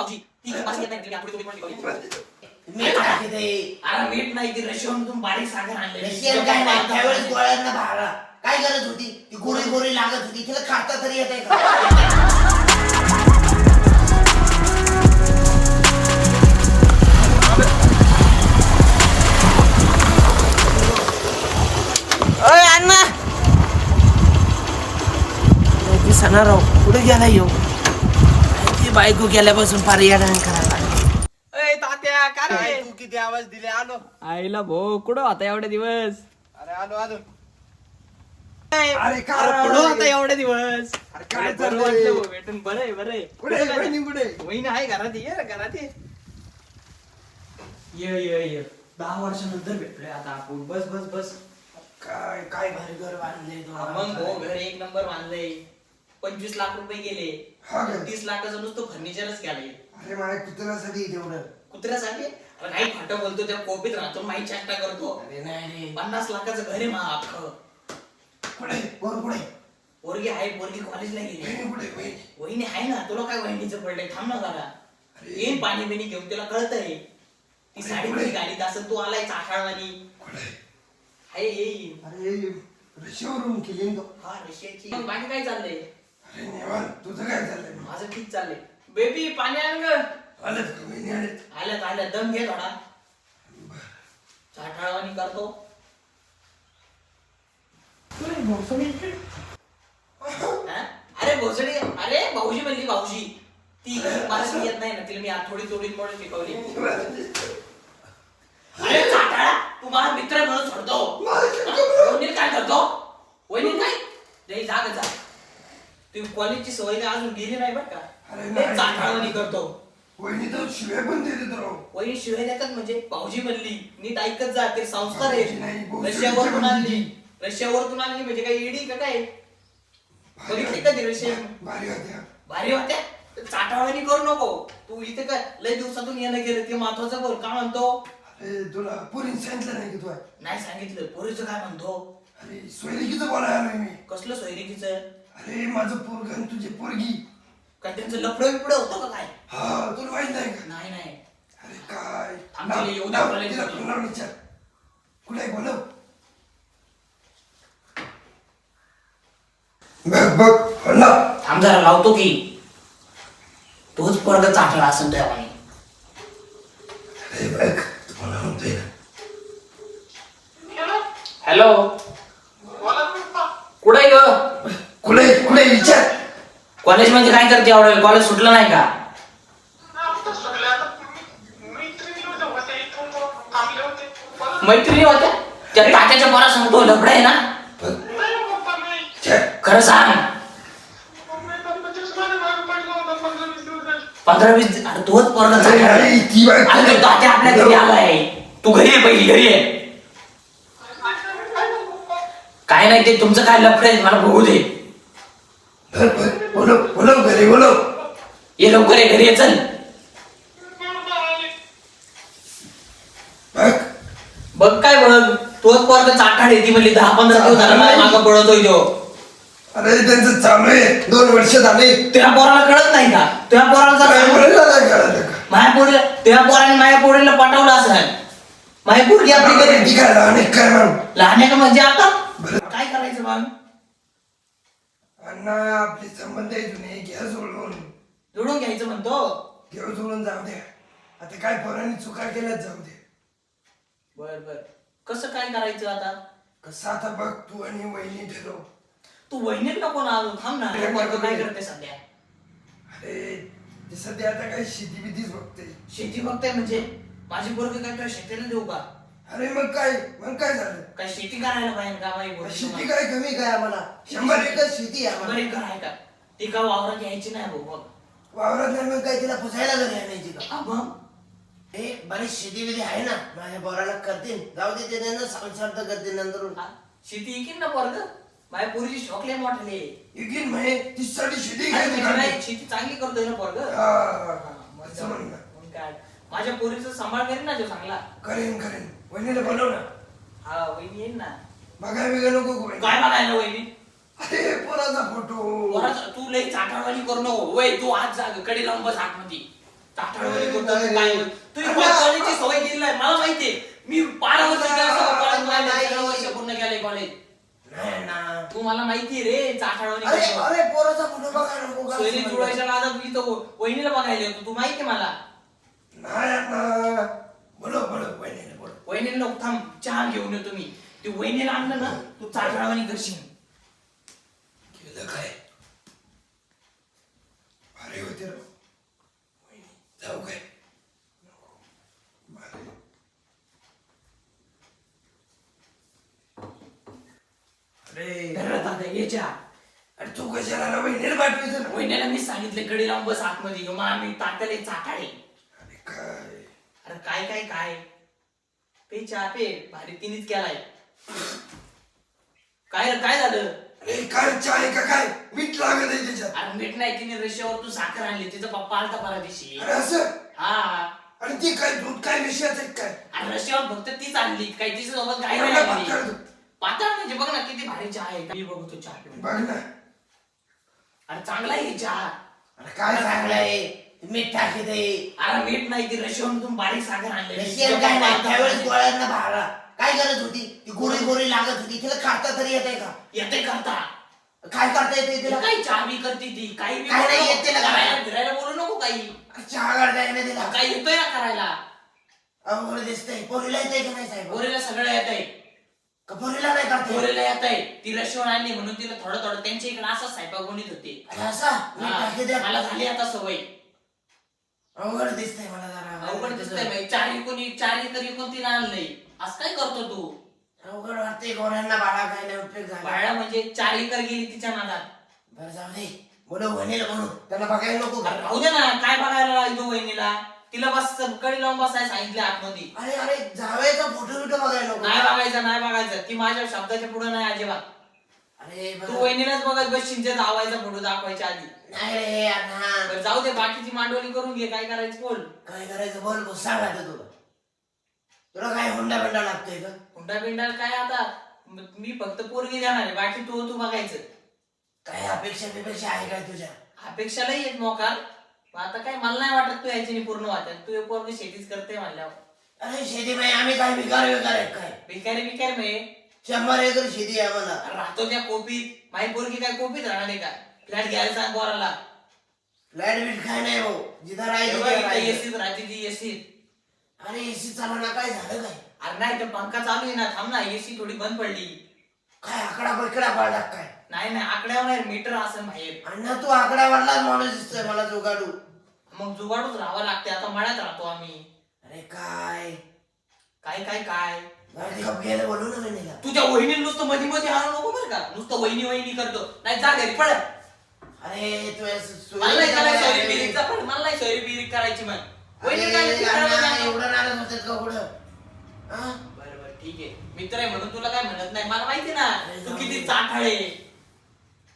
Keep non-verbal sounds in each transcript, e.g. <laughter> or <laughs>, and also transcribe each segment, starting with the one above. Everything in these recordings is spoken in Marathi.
भाऊजी ती भाजी येत नाही ती आठवडी थोडी पण ठेवली. मीठ टाकी ते. अरे मीठ नाही ती रशियामधून बारीक साखर आणले रशियन काय नाही त्यावेळेस गोळ्यांना भाला काय गरज होती? ती गोरी गोरी लागत होती. तिला खाता तरी येते दिसणार राव. कुठे गेला येऊ ती बायको गेल्यापासून फार येणार करायला. तू किती आवाज दिले? आलो. आईला भो कुठं होता एवढे दिवस? अरे आलो आलो. अरे कुठं होता एवढे दिवस? अरे काय भेटून? बरं आहे बरं आहे. कुठे आहे? वहिनी कुठे आहे? वहिनी आहे घरात ये घरात ये. ये ये ये. दहा वर्षानंतर भेटलोय आता आपण. बस बस बस. काय काय भारी घर बांधले मग भाऊ घर एक नंबर बांधलंय. पंचवीस लाख रुपये गेले. हा? तीस लाखाचं नुसतं फर्निचरच केलंय अरे माझ्या कुत्र्यासाठी तेवढं. कुत्र्यासाठी? अरे काही फाटं बोलतो त्या कोपीत राहतो माही चेष्टा करतो. अरे नाही पन्नास लाखाचं घर आहे मा अख्खं. कुठे? वर कुठे? पोरगी आहे पोरगी कॉलेजला गेली. वहिनी कुठे? वहिनी? वहिनी आहे ना तुला काय वहिनीचं पडलंय थांब ना जरा. अरे. येईन पाणी बिणी घेऊन तिला कळतंय. ती साडी बिडी गाडीत असं तू आलाय चाखाळवानी कुठे? आहे येईन अरे रशियावरून केली ना तो. हा रशियाची. मग बाकी काय चाललंय? अरे निवान तुझं काय चाललंय? माझं ठीक चाललंय. बेबी पाणी आण ग. आलेत का वहिनी आलेत? आल्यात आल्यात. दम घे थोडा. चाठाळवानी करतो. हा? अरे भोसडी? अरे भाऊजी म्हणली भाऊजी. ती मराठी येत नाही ना तिला मी आज थोडी थोडी म्हणून शिकवली. अरे चाटाळा तू मला मित्र म्हणून सोडतो. वहिनी काय करतो? वहिनी काय? नाही जा ग जा. तू कॉलेजची सवय काय अजून गेली नाही बरं का? अरे लय नाही. करतो. वहिनी तर शिव्या पण देते राव वही शिवाय देतात म्हणजे? भाऊजी म्हणली नीट ऐकत जा ते संस्कार भाऊजी नाही, आहे म्हणजे. आणली. रशियावरून आणली म्हणजे काय इडी का काय? बघितली का ती रशिया? भारी होत्या. भारी होत्या? चाटावणी करू नको. तू इथे काय लय दिवसातून येणं गेलं ते महत्वाचं बोल. का म्हणतो? अरे तुला पुरी सांगितलं नाही की तू नाही सांगितलं. पोरीचं काय म्हणतो? अरे सोयरिकीचं बोलायला आलोय मी. कसलं सोयरिकीचं? अरे माझं पोरग आणि तुझी पोरगी. काय त्यांचं लफडं बिपडं होतं का काय? हा तुला माहीत नाही का? नाही नाही. अरे काय? दे नाव- बोलायला तिला पाहिजे. फोन लावून विचार. कुठे आहे बोलव? बघ बघ लाव थांब जरा लावतो की. तोच पोरग चाटला असं त्यावानी अरे बघ तुम्हाला म्हणतोय ना. हॅलो. कुठे ग कुठे कुठे विचार कॉलेजमध्ये काय करते एवढं कॉलेज सुटलं नाही का? मैत्रिणी होत्या त्या तात्याच्या पोरा सांगतो लफड आहे ना? खरं सांग. पंधरा वीस दि- अरे तोच पोरगा अरे चाटला. अरे ती बाई अरे तो तात्या आपल्या घरी आलाय तू घरी आहे पहिली घरी आहे काय नाही ते तुमचं काय लफड आहे मला बघू दे. बोलव बोलव घरी बोलव ये लवकर ये घरी ये चल. बघ. बघ काय बघ तोच पोरगा चाटाड येते म्हणली दहा पंधरा दिवस झाला माझ्या मागं पळतोय तो. अरे त्यांचं चालू आहे दोन वर्ष झाले. त्या पोराला कळत नाही का? त्या पोराला काय जर बोलायला नाही कळलं का? माझ्या पोरीला त्या पोराने माझ्या पोरीला पटवलं असं. माझी पोरगी आपली घरी ती काय लहान आहे काय म्हणून लहान आहे का म्हणजे आता. काय करायचं मग? अण्णा आपले संबंध आहे जुने घ्या जोडून जोडून घ्यायचं म्हणतो. घेऊ जोडून जाऊ द्या आता काय पोरांनी चुका केल्याच जाऊ दे. बर बर. कसं काय करायचं आता? कसं आता बघ तू आणि वहिनी ठरव. तू नको ना अजून थांब ना. पोरगं काय. करते सध्या? अरे ते सध्या आता काय शेती बितीच बघते. शेती बघताय म्हणजे? माझी पोरगी काय तुला शेतीला देऊ का? अरे मग काय? मग काय झालं? काय शेती करायला पाहिजे का पोरगी शेती तुम्हाला? काय कमी काय आम्हाला शंभर एकर शेती आहे शंभर आम्हाला. एकर आहे का ती का वावरात यायची नाही भाऊ बघ. वावरात नाही मग काय तिला पुसायला घरी आणायची का हा, मग हे बरीच शेती बिती आहे ना. माझ्या पोराला करतील जाऊ दे ते त्यांना संसार तर करतील नंतर हा, शेती येईन ना पोरग? माझ्या पोरीची शॉकले मोठले. एकीन म्हणे. तिसाठी शेती काय नाही, शेती चांगली करतोय ना पोरग? असं म्हण ना काय? माझ्या पोरीचा सांभाळ करेन ना तो चांगला. करेन करेन. वहिनीला बोलव ना. हा वहिनी येईन ना. बघा बिगा नको? काय बघायला वहिनी? अरे पोराचा फोटो. तू लई चाटावानी करू नको. वय तू आज जा कडे लावून बस आतमध्ये. चाटाळवाणी अरे करतो तू नाही. काय तू अरे कॉलेजची सवय केली आहे? मला माहितीये मी बारा वर्ष कॉलेज नाही. वर्ष पूर्ण केलंय कॉलेज नाही ना. तू मला माहिती रे चाटाळवाणी अरे करतो. अरे पोराचा फोटो बघा नको सोयरी नादात मी तर वहिनीला बघायला येतो. तू माहितीये मला. नाही अण्णा बोलो बोलो वहिनीने बोलो. वहिनीला नको थांब चहा घेऊन येतो मी. ते वहिनीला आणलं ना तू चाटाळवाणी करशील केलं काय? भारी होते राव वहिनी जाऊ काय? भारी. अरे. घरात आता ये चहा. अरे तू कशाला ना वहिनीला पाठवायचं ना. वहिनीला मी सांगितलं कडे लावून बस आतमध्ये. ग मी तात्याला चाटाळे काय? अरे काय काय काय? पे चहा पे. भारी तिनेच केलाय. काय रे, काय झालं? अरे काय चाय का काय? मीठ लागत आहे त्याच्यात. अरे मीठ नाही तिने रशियावर तू साखर आणली. तिचा पप्पा आलता परा दिवशी अरे असं? हा. अरे ते काय दूध काय विषयाचं आहे काय? अरे रशियावर फक्त तीच आणली. काही तिच्या सोबत काय एवढं नाही पातळ आणली. दूध. पातळ म्हणजे बघ ना किती भारी चहा आहे. मी बघतो चहा पिऊन. बघ ना. अरे चांगला आहे हे चहा. अरे काय चांगलं आहे. मीठ टाकी दे. अरे मीठ नाही ती रशियावरून बारीक साखर आणली रशियन काय नाही त्यावेळेस गोळ्यांना भाडा काय गरज होती? ती गोरी गोरी लागत होती. तिला खाता तरी येते का? येते करता काय करता येते तिला? काही चहा बी करते ती. काही काय नाही येत तिला नको. करायला. फिरायला बोलू नको काही. चहा करता येते तिला. काही येतोय ना करायला. अवघड दिसतंय. पोरीला येते का नाही साहेब? गोरेला सगळं येत आहे का पोरीला नाही करते गोरेला येत आहे ती रशियावरून आणली म्हणून तिला थोडं थोडं त्यांच्या इकडे असं स्वयंपाक बनवत होते. असा? मला झाली आता सवय. अवघड दिसतंय मला जरा. अवघड दिसतंय बाई. चारी कोणी चारी तरी कोण तिला आणलंय असं काय करतो तू? अवघड वाटतंय गोऱ्यांना काय नाही उपयोग झाला. बाळा म्हणजे चारी कर गेली तिच्या नादात. बरं जाऊ दे. बोलव वहिनीला म्हणून. त्याला बघायला नको. अरे राहू दे ना. काय बघायला लागतो वहिनीला? तिला बस कडी लावून बसायला सांगितलं आतमध्ये. अरे अरे जावेचा फोटो बिटो बघायला नको. नाही बघायचं नाही बघायचं. ती माझ्या शब्दाच्या पुढे नाही अजिबात. अरे तू बरं. वहिनीलाच बघत बसशील जे धावायचा फोटो दाखवायच्या आधी. नाही रे अण्णा. बरं जाऊ दे बाकीची मांडवली करून घे काय करायचं बोल. काय करायचं बोल बोल सांग आता तुला. तुला काय हुंडा बिंडा लागतोय का? हुंडा बिंडा काय आता? म- मी फक्त पोरगी देणार आहे बाकी तू तू बघायचं. काय अपेक्षा बिपेक्षा आहे काय तुझ्या? अपेक्षा लई येत मोकार. पण आता काय मला नाही वाटत तू याची पूर्ण वाटत तू पोरगी शेतीच करते म्हणल्यावर. अरे शेती नाही आम्ही काय भिकार बिकार आहे काय? भिकारी भिकारी मे शंभर एकर शेती आहे आम्हाला राहतो त्या कोपीत. माझी पोरगी काय कोपीत राहणार आहे का? फ्लॅट घ्यायला सांग पोराला. फ्लॅट बीट काय नाही भाऊ. जिथं राहायचं. एसीत राहते ती एसीत अरे एसी चालवणार काय झालं काय? अरे नाही तर पंखा चालू आहे ना. थांब ना एसी थोडी बंद पडली. काय आकडा बकडा पाडला काय? नाही नाही आकड्यावर नाही मीटर असेल बाहेर अण्णा तू आकडा वाढलाच माणूस दिसतोय मला जोगाडू. मग जुगाडूच राहावं लागते आता मळ्यात राहतो आम्ही. अरे काय? काय काय काय? बोलू ना वहिनीला तुझ्या वहिनी नुसतं मध्ये मध्ये आणू नको बरं का? नुसतं वहिनी वहिनी करतो. नाही जा घरी पळ. अरे तू मला नाही करायचं पण मला नाही सोयरी बिरीक करायची मग वहिनी काय करायला. एवढं नाराज होतात का कुठं हा? बरं बरं ठीक आहे. मित्र आहे म्हणून तुला काय म्हणत नाही. मला माहिती ना अरे तू जाऊ किती दे. चाठाळे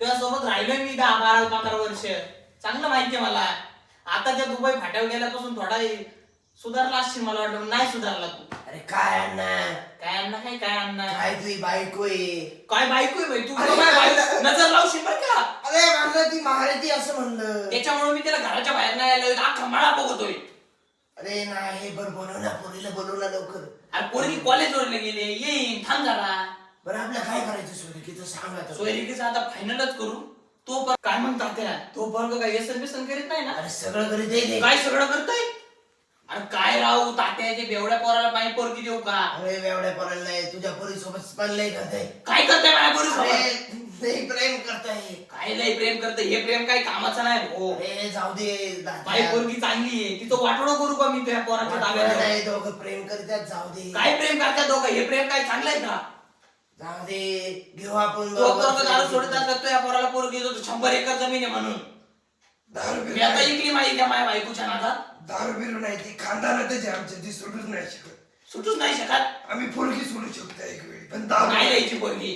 तुझ्या सोबत राहिलोय मी दहा बारा पंधरा वर्ष. चांगलं माहितीये मला. आता त्या दुबई फाट्यावर गेल्यापासून थोडा सुधारला असशील मला वाटलं नाही सुधारला तू. अरे काय अण्णा? काय अण्णा काय काय अण्णा? काय तुझी बायको आहे? काय बायको आहे बाई? तू अरे, काय नजर लावशील बरं का? अरे म्हणलं ती महारती असं म्हणलं. त्याच्यामुळे मी त्याला घराच्या बाहेर नाही आलोय अख्खा मळा बघतोय. अरे नाही बरं बोलव ना पोरीला बोलव ना लवकर. अरे पोरगी कॉलेजवर गेले येईन थांब जरा. बरं आपल्याला काय करायचं सोयरिकीचं? सांग आता. सोयरिकीचं आता फायनलच करू. तो पर काय म्हणतात त्याला तो वर्ग काय व्यसन बिसन करीत नाही ना? अरे सगळं घरी दे दे काय सगळं करताय? अरे काय राहू तात्याचे बेवड्या पोराला पाणी पोरगी देऊ का? अरे एवढ्या पोराला नाही तुझ्या पोरी सोबत पण लय करताय काय करताय माझ्या पोरी अरे सोबत? लय प्रेम करताय काय लय प्रेम करते? हे प्रेम काही कामाचं नाही हो. अरे जाऊ दे दादा. पोरगी चांगली आहे. तिथं वाटोळं करू का मी तुझ्या पोराच्या वाटलं ताब्यात नाही दोघं प्रेम करतात जाऊ दे. काय प्रेम करतात दोघं? हे प्रेम काय चांगलं आहे का? जाऊ दे घेऊ आपण तो पोरग दारू सोडत असतात तुझ्या पोराला पोरगी देतो शंभर एकर जमीन आहे म्हणून. मी आता इकली माहिती माझ्या बायकोच्या नादात. दारू बिरू नाही ती खानदानातच आहे आमच्या ती सोडूच नाही शकत. सुटूच नाही शकत? आम्ही पोरगी सोडू शकतो एक वेळी पण दारू नाही द्यायची पोरगी.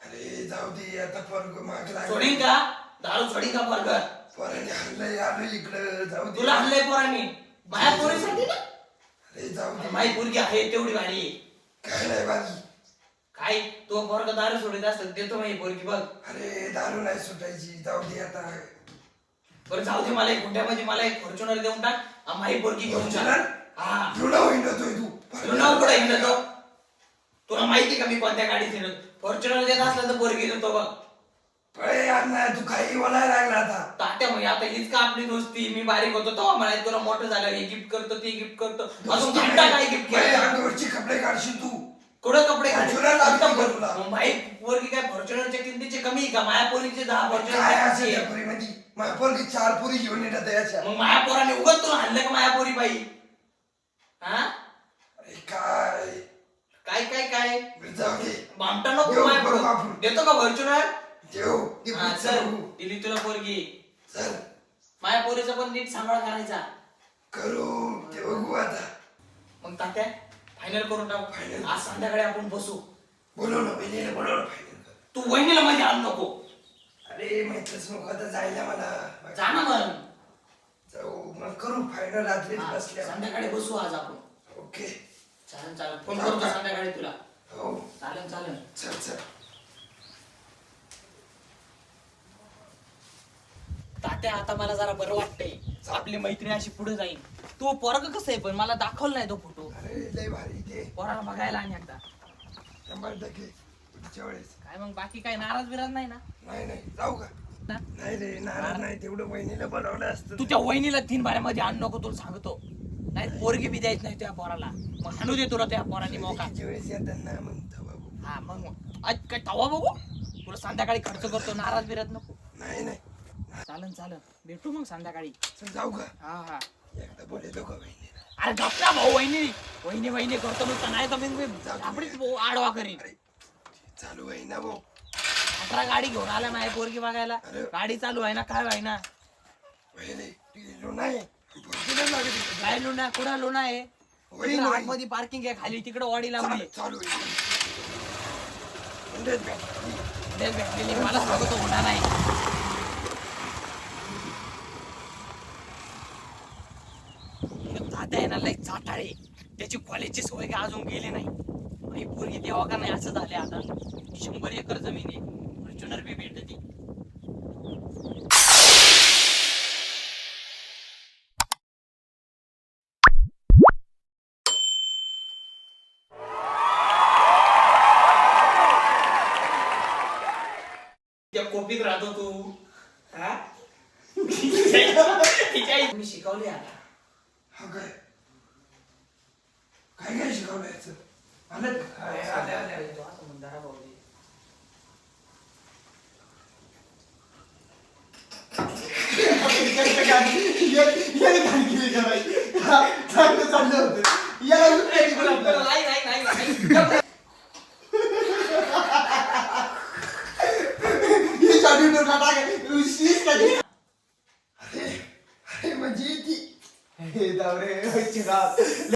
अरे जाऊ दे आता पोरग माग सोडीन लागला का? दारू सोडीन का पोरग? पोराने हल्लय आलो इकडं जाऊ दे. तुला हल्लय पोरांनी? माझ्या पोरीसाठी ना? अरे जाऊ दे. माझी पोरगी आहे तेवढी भारी काय नाही बाकी काय? तो पोरग दारू सोडत असत देतो माझी पोरगी बघ. अरे दारू नाही सुटायची जाऊ दे आता. बरं जाऊ दे मला एक गुंठ्यामध्ये मला एक फॉर्च्युनर देऊन टाक. आम्ही पोरगी घेऊन जा Fortuner? हा. जुना होईनतोय तू तुला कुठं हिंडतो तुला माहिती का मी कोणत्या गाडीत हिंडत फॉर्च्युनर देत असलं तर पोरगी देतो बघ. पळे यार नाही तू काही बोलायला लागला आता. तात्या म्हणजे आता हीच का आपली दोस्ती? मी बारीक होतो तेव्हा म्हणाय तुला मोठं झालं. हे गिफ्ट करतो ते गिफ्ट करतो. अजून घंटा काय गिफ्ट पळे केलं? अंगावरची कपडे काढशील तू. कुठं कपडे? Fortuner लागते का तुला? माई पोरगी काय फॉर्च्युनरच्या किमतीचे कमी आहे का? माया पोरीचे दहा काय फॉर्च्युनर असेल त्या पुरीमध्ये माझ्या पोरगी चार पुरी घेऊन येतात याच्या मग माया पोराने उगत तुला आणलं का माया पोरी बाई? हा? अरे काय? काय काय काय? जाऊ दे. भामटा नको देऊ, माया बघू पोरं. आपण. देतो का फॉर्च्युनर ते हा पुढचं चल. बघू. दिली तुला पोरगी. चल. माया पोरीचा पण नीट सांभाळ करायचा. करू ते बघू आता. मग तात्या फायनल करून. टाकू. आज संध्याकाळी आपण बसू. बोलव ना बहिणीला बोलव ना फायनल कर. तू वहिनीला मध्ये आणू नको. अरे माहितच नको आता जायला मला. जा ना मग. जाऊ मग करू फायनल रात्री हा, बसल्या संध्याकाळी बसू आज आपण. ओके. चालेल चालेल फोन करतो संध्याकाळी तुला? हो. चालेल चालेल चल चल. तात्या आता मला जरा बरं वाटतंय. आपली मैत्रीण अशी पुढे जाईल तू पोरग कसं आहे पण? मला दाखवलं नाही तो फोटो लय भारी ते. पोराला बघायला आणि एकदा. शंभर टक्के पुढच्या वेळेस. काय मग बाकी काय नाराज बिराज नाही ना? नाही नाही. जाऊ का? ना? नाही रे नाराज नाही. तेवढं बहिणीला बोलावलं असतं. तू त्या वहिनीला तीन बाऱ्यामध्ये आणू नको तुला सांगतो. नाही पोरगी बी द्यायच नाही त्या पोराला. मग हाणू दे तुला त्या पोराने मोका. लेकीच्या वेळेस येतात ना मग तेव्हा बघू. हा मग मग. आज काय तवा बघू? तुला संध्याकाळी खर्च करतो नाराज बिराज नको. नाही नाही. चालन चालन. भेटू मग संध्याकाळी. चल जाऊ का? हा हा. एकदा बोलतो का बहिणीला अरे गपला भाऊ वहिनी. वहिनी वहिनी करतो नुसतं नाही तर मी आपलीच भाऊ आडवा करीन. अरे चालू आहे ना भाऊ. अठरा गाडी घेऊन आला नाही पोरगी बघायला. गाडी चालू आहे ना काय आहे ना? पहिले ती नाही पुढची लागत होती. काय लुना कुठं लुना आहे? वही तिकडं नाही. आतमध्ये पार्किंग आहे खाली तिकडे वाडी लावली. चालू आहे. भेटलेली मला सांगतो होणार नाही. तात्या येणार लाईक चाटाळे त्याची कॉलेजची सोय काय अजून गेली नाही. आणि पोरगी देवा का नाही असं झाले आता. शंभर एकर जमीन आहे. फॉर्च्युनर बी भेटती त्या कोपीत राहतो तू. हा? <laughs> तिच्या मी शिकवली आता हा काय काय काय शिकवलं याचं आलं का? अरे, आले आले आले. तो आता मुंदारा भाऊजी. नाही, नाही, नाही, नाही. अरे अरे म्हणजे ती हे दावरे रे चिराग